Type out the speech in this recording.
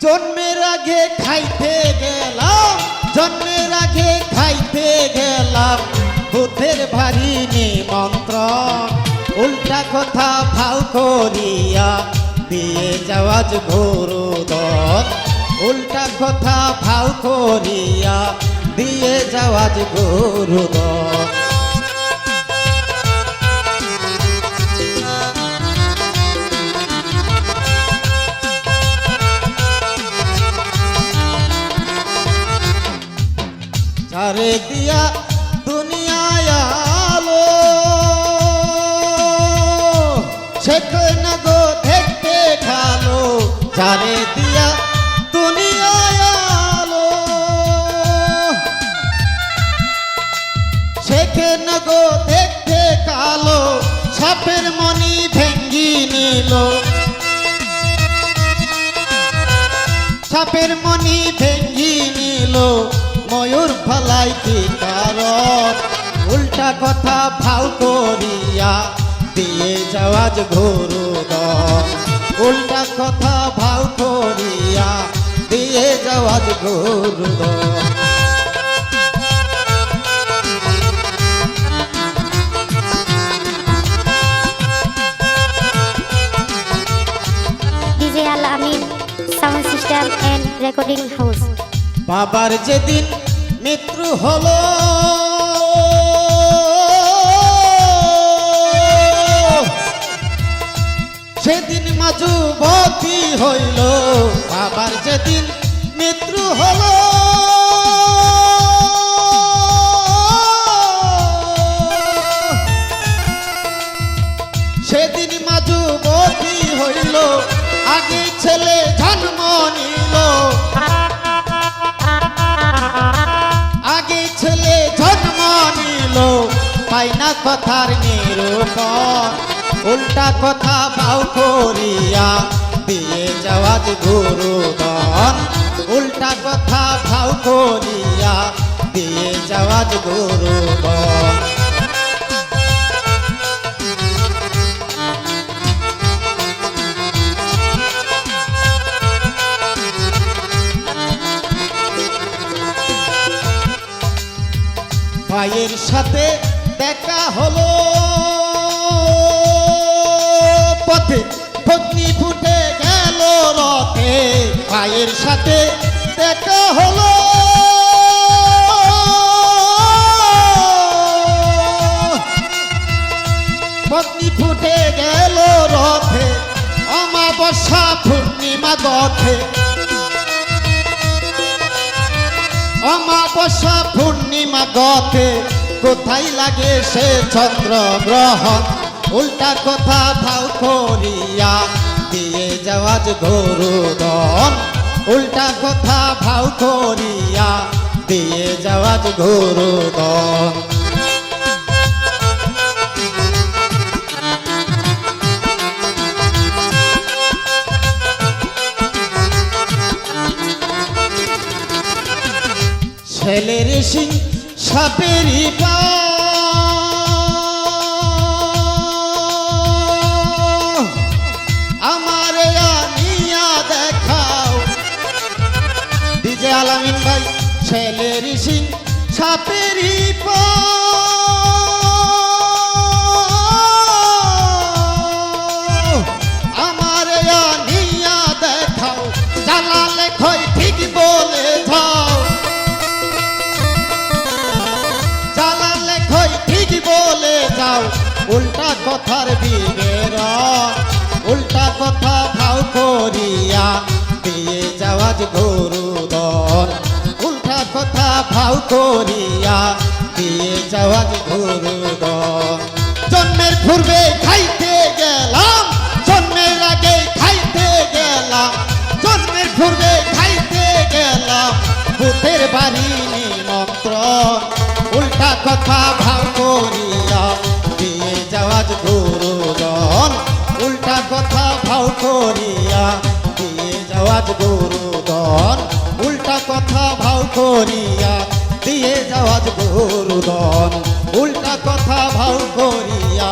জন্মের আগে খাইতে গেলাম, জন্মের আগে খাইতে গেলাম। ভূতের ভারী নিমন্ত্র উল্টা কথা ফাল করিয়া দিয়ে যাওয়াজ গুরুদর উল্টা কথা ফাল করিয়া দিয়ে যাওয়াজ গুরুদর চারে দিয়া দুনিয়ায় আলো। সেখানে গো দেখতে খালো চারে দিয়া দুনিয়ায় আলো। সেখানে গো দেখতে কালো, সাপের মনি ভেঙ্গি নিল। সাপের মনি ভেঙ্গি নিল। ময়ূর ফলাই কি কারণ উল্টা কথা ভাও করিয়া দিয়ে যাওয়াজ ঘোরু উল্টা কথা ভাও করিয়া দিয়ে যাওয়াজ ঘোরু ডিজে আল রেকর্ডিং হাউস। বাবার যেদিন মৃত্যু হলো, সেদিন মাজুবতী হইল, বাবার যেদিন মৃত্যু হলো। সেদিন মাজুবতী হইল, আগে পাইনা কথার নিরূপণ, উল্টা কথা বাউ করিয়া দিয়ে যাওয়াজ গুরুদন উল্টা কথা ভাও করিয়া দিয়ে যাওয়াজ গুরুদন ভাইয়ের সাথে দেখা হলো। পথে ভগ্নি ফুটে গেল রথে ভাইয়ের সাথে দেখা হলো। ভগ্নি ফুটে গেল রথে, অমাবস্যা পূর্ণিমা গথে অমাবস্যা পূর্ণিমা গতে কোথায় লাগে সে চন্দ্র গ্রহণ? উল্টা কথা ভাও করিয়া দিয়ে যাওয়াজ গরুদন উল্টা কথা ভাও করিয়া দিয়ে যাওয়াজ গরুদন ছেলের সিং সাপেরই পা। আমার আনিয়া দেখাও। ডিজে আলামিন ভাই ছেলের সিং সাপেরই উল্টা কথা ভাও করিয়া দিয়ে যাওয়াজ গরুদন উল্টা কথা ভাও করিয়া দিয়ে যাওয়াজ গরুদন জন্মের পূর্বে খাইতে গেলাম, জন্মের আগে খাইতে গেলাম। জন্মের পূর্বে খাইতে গেলাম ভূতের বাড়ি নিমন্ত্রণ। উল্টা কথা ভাব ভাও করিয়া, দিয়ে যাওয়াজ গুরুদন উল্টা কথা ভাও করিয়া, দিয়ে যাওয়াজ গুরুদন উল্টা কথা ভাও করিয়া